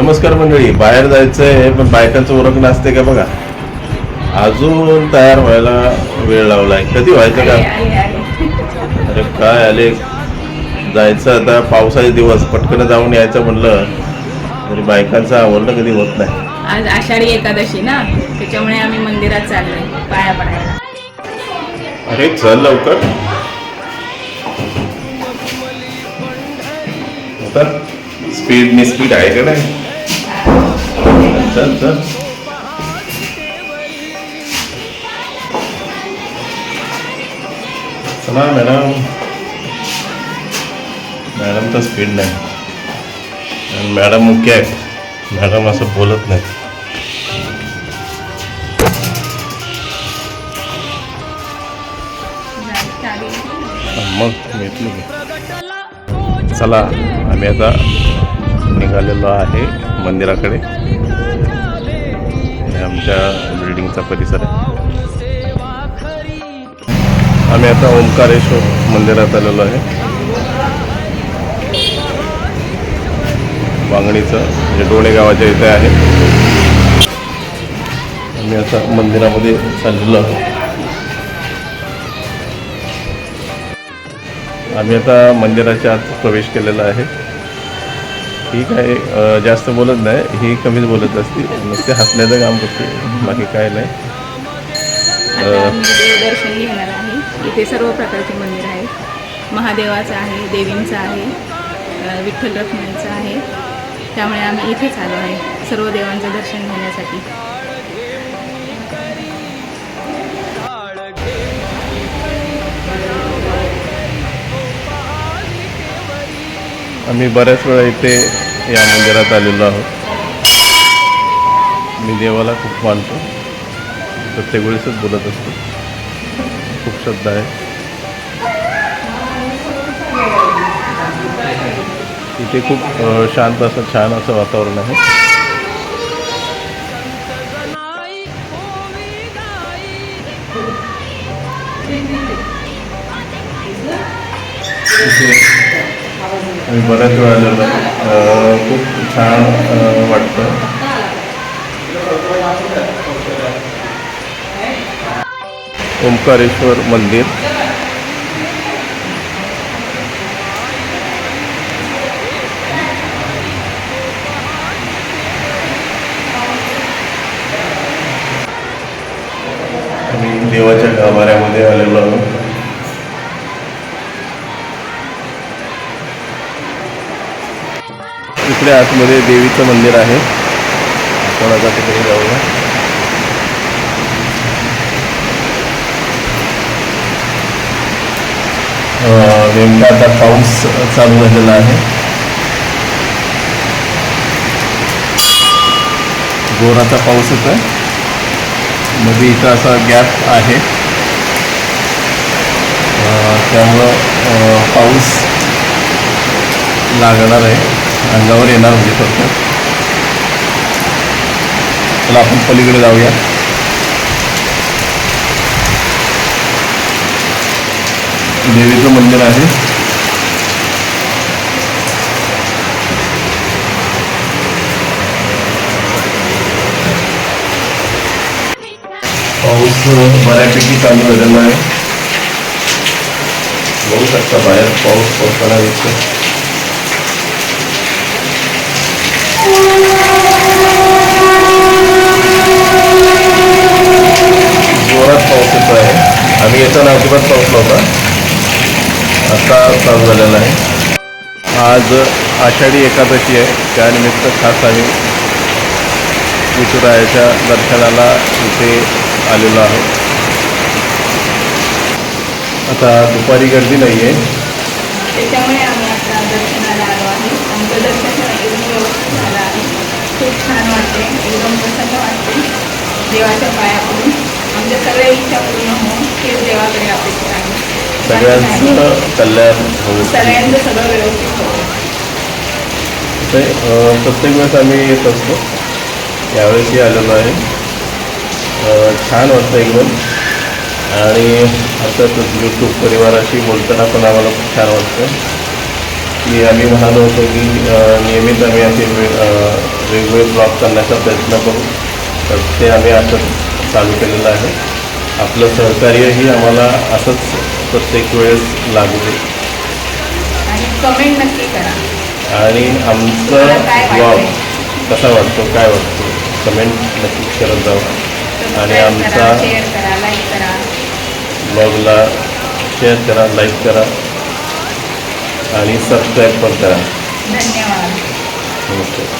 नमस्कार मंडळी बाहेर जायचंय पण बायकांचं ओळख नसते का बघा? अजून तयार व्हायला वेळ लावलाय. कधी व्हायचं का? अरे काय आले? जायचं आता पावसाचे दिवस पटकन जाऊन यायचं म्हणलं तरी बायकांचं आवडणं कधी होत नाही. आज आषाढी एकादशी ना त्याच्यामुळे आम्ही मंदिरात चाललोय पाया पडायला. अरे चल लवकर. स्पीड नि स्पीड आहे का नाही? चल चल. चला मॅडम. मॅडम तर स्पीड नाही. आणि मॅडम मुख्य आहे. मॅडम असं बोलत नाही. मग घेतली चला आम्ही आता निघालेलो आहे मंदिराकडे. आमच्या बिल्डिंगचा परिसर आहे. आम्ही आता ओंकारेश्वर मंदिरात आलेलो आहे. वांगणीचं म्हणजे डोणे गावाच्या इथे आहे. आम्ही आता मंदिरामध्ये चाललेलो आहोत. आम्ही आता मंदिराच्या आत प्रवेश केलेला आहे. ठीक आहे अ, जास्त बोलत नाही ही कमीच बोलत असते. नुसते हसण्याचं काम करते बाकी काय नाही. देवदर्शन घेणार आहे. इथे सर्व प्रकारचे मंदिर आहेत. महादेवाचं आहे देवींचं आहे विठ्ठल रखुमाईचं आहे. त्यामुळे आम्ही इथेच आलो आहे सर्व देवांचं दर्शन घेण्यासाठी. आम्ही बऱ्याच वेळा इथे या मंदिरात आलेलो आहोत. मी देवाला खूप मानतो. प्रत्येक वेळेसच बोलत असतो. खूप श्रद्धा आहे. इथे खूप शांत असं छान असं वातावरण आहे. इथे मी बऱ्याच वेळा आलेलो खूप छान वाटतं. ओंकारेश्वर मंदिर. आम्ही देवाच्या गाभाऱ्यामध्ये आलेलो आहोत. इकडे आतमध्ये देवीचं मंदिर आहे. आपण आता तिकडे जाऊया. नेमका आता पाऊस चालू झालेला आहे. जोराचा पाऊस येतोयमध्ये इथं असा गॅप आहे. त्यामुळं पाऊस लागणार आहे. अंगावर येणार म्हणजे फक्त. चला आपण पलीकडे जाऊया. देवीचं मंदिर आहे. पाऊस बऱ्यापैकी चालू झालेला आहे. बघू शकता बाहेर पाऊस पडताना दिसतो जोरात पाऊस येतो आहे आम्ही येताना अजिबात पाऊस नव्हता. आता चालू झालेला आहे. आज आषाढी एकादशी आहे. त्यानिमित्त खास आम्ही विठुरायाच्या दर्शनाला इथे आलेलो आहोत. आता दुपारी गर्दी नाही आहे त्याच्यामुळे खूप छान वाटते. एकदम प्रसन्न वाटते. देवाच्या पाया पडून आमच्या सगळ्या इच्छा पूर्ण होऊन हेच देवाकडे अपेक्षा आहे. सगळ्यांचं कल्याण होऊ सगळ्यांचं सगळं व्यवस्थित होतं ते प्रत्येक वेळेस आम्ही येत असतो. यावेळेसही आलेलो आहे. छान वाटतं एकदम. आणि असंच यूट्यूब परिवाराशी बोलताना पण आम्हाला खूप छान वाटतं. की आम्ही म्हणालो होतो की नियमित आम्ही असे वेगवेगळे ब्लॉग करण्याचा प्रयत्न करू. तर ते आम्ही असंच चालू केलेलं आहे. आपलं सहकार्यही आम्हाला असंच प्रत्येक वेळेस लागू दे आणि कमेंट नक्की करा. आणि आमचा ब्लॉग? कसा वाटतो काय वाटतो? कमेंट नक्कीच करत जाऊ आणि आमचा करा शेअर करा लाईक करा. ब्लॉगला शेअर करा लाईक करा. आणि सबस्क्राईब पण करा. धन्यवाद. नमस्कार